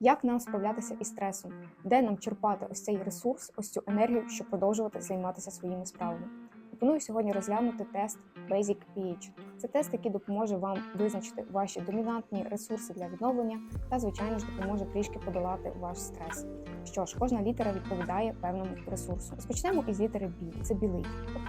Як нам справлятися із стресом? Де нам черпати ось цей ресурс, ось цю енергію, щоб продовжувати займатися своїми справами? Пропоную сьогодні розглянути тест Basic PH. Це тест, який допоможе вам визначити ваші домінантні ресурси для відновлення та, звичайно ж, допоможе трішки подолати ваш стрес. Що ж, кожна літера відповідає певному ресурсу. Розпочнемо із літери B. Це білий.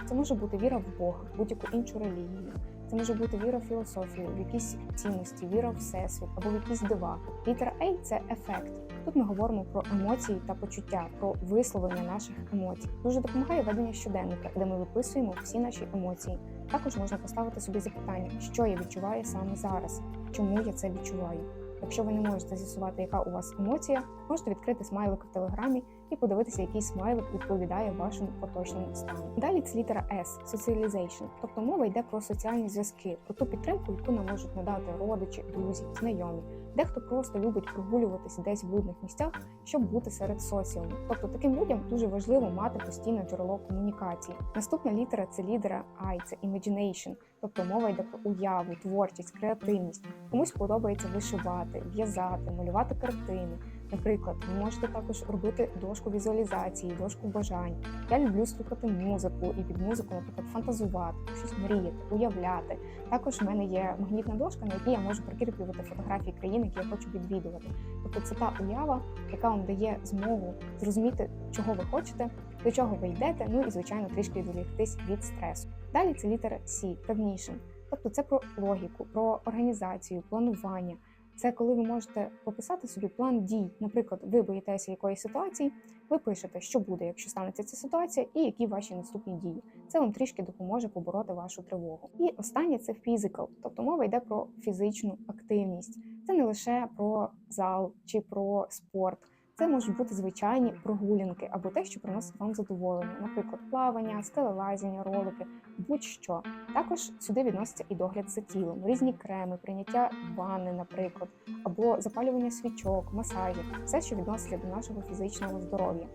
Це може бути віра в Бога, будь-яку іншу релігію. Це може бути віра в філософію, в якісь цінності, віра в всесвіт або в якісь дива. Літера A – це ефект. Тут ми говоримо про емоції та почуття, про висловлення наших емоцій. Дуже допомагає ведення щоденника, де ми виписуємо всі наші емоції. Також можна поставити собі запитання, що я відчуваю саме зараз, чому я це відчуваю. Якщо ви не можете з'ясувати, яка у вас емоція, можете відкрити смайлик в телеграмі і подивитися, який смайлик відповідає вашому поточному стану. Далі це літера S – socialization. тобто мова йде про соціальні зв'язки, про ту підтримку, яку нам можуть надати родичі, друзі, знайомі. Дехто просто любить прогулюватися десь в людних місцях, щоб бути серед соціуму. Тобто таким людям дуже важливо мати постійне джерело комунікації. Наступна літера це лідера I – це imagination, тобто мова йде про уяву, творчість, креативність. Комусь подобається вишивати, в'язати, малювати картини. Наприклад, ви можете також робити дошку візуалізації, дошку бажань. Я люблю слухати музику і під музику, наприклад, фантазувати, щось мріяти, уявляти. Також в мене є магнітна дошка, на якій я можу прикріплювати фотографії країн, які я хочу відвідувати. Тобто це та уява, яка вам дає змогу зрозуміти, чого ви хочете, до чого ви йдете, ну і звичайно трішки відволіктись від стресу. Далі це літера C – cognition. Тобто це про логіку, про організацію, планування. Це коли ви можете пописати собі план дій. Наприклад, ви боїтеся якоїсь ситуації, ви пишете, що буде, якщо станеться ця ситуація, і які ваші наступні дії. Це вам трішки допоможе побороти вашу тривогу. І останнє це фізикал, тобто мова йде про фізичну активність. Це не лише про зал чи про спорт. Це можуть бути звичайні прогулянки або те, що приносить вам задоволення, наприклад, плавання, скелелазіння, ролики, будь-що. Також сюди відноситься і догляд за тілом, різні креми, прийняття ванни, наприклад, або запалювання свічок, масажі, все, що відноситься до нашого фізичного здоров'я.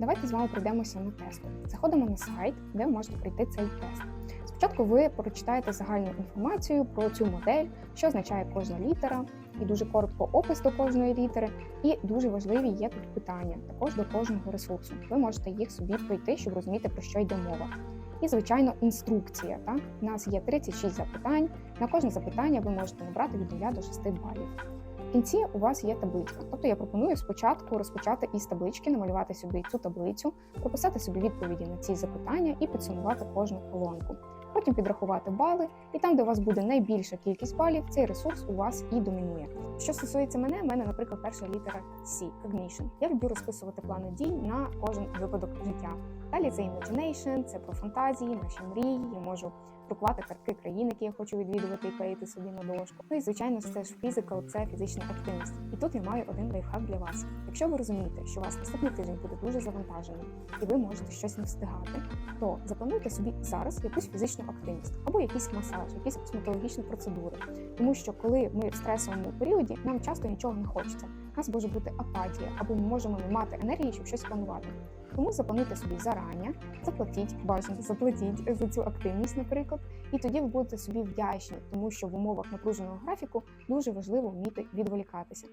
Давайте з вами пройдемося на тесту. Заходимо на сайт, де можете пройти цей тест. Спочатку ви прочитаєте загальну інформацію про цю модель, що означає кожна літера, і дуже коротко опис до кожної літери. І дуже важливі є тут питання також до кожного ресурсу. Ви можете їх собі пройти, щоб розуміти, про що йде мова. І, звичайно, інструкція. Так? У нас є 36 запитань. На кожне запитання ви можете набрати від 0 до 6 балів. В кінці у вас є табличка. Тобто я пропоную спочатку розпочати із таблички, намалювати собі цю таблицю, прописати собі відповіді на ці запитання і підсумувати кожну колонку. Потім підрахувати бали, і там, де у вас буде найбільша кількість балів, цей ресурс у вас і домінує. Що стосується мене, в мене, наприклад, перша літера C – Cognition. Я люблю розписувати плани дій на кожен випадок життя. Далі це imagination, це про фантазії, наші мрії. Я можу друкувати картки країн, які я хочу відвідувати і клеїти собі на дошку. Ну і звичайно, це ж фізикал, це фізична активність. І тут я маю один лайфхак для вас. Якщо ви розумієте, що вас наступний тиждень буде дуже завантажений, і ви можете щось не встигати, то заплануйте собі зараз якусь фізичну активність або якийсь масаж, якісь косметологічні процедури. Тому що коли ми в стресовому періоді, нам часто нічого не хочеться. У нас може бути апатія, або ми можемо не мати енергії, щоб щось планувати. Тому заплануйте собі зарані, заплатіть, бажано заплатіть за цю активність, наприклад, і тоді ви будете собі вдячні, тому що в умовах напруженого графіку дуже важливо вміти відволікатися.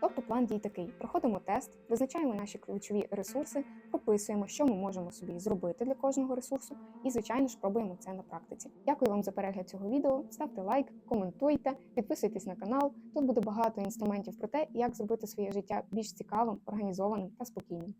Тобто план дій такий: проходимо тест, визначаємо наші ключові ресурси, прописуємо, що ми можемо собі зробити для кожного ресурсу, і, звичайно ж, пробуємо це на практиці. Дякую вам за перегляд цього відео. Ставте лайк, коментуйте, підписуйтесь на канал. Тут буде багато інструментів про те, як зробити своє життя більш цікавим, організованим та спокійним.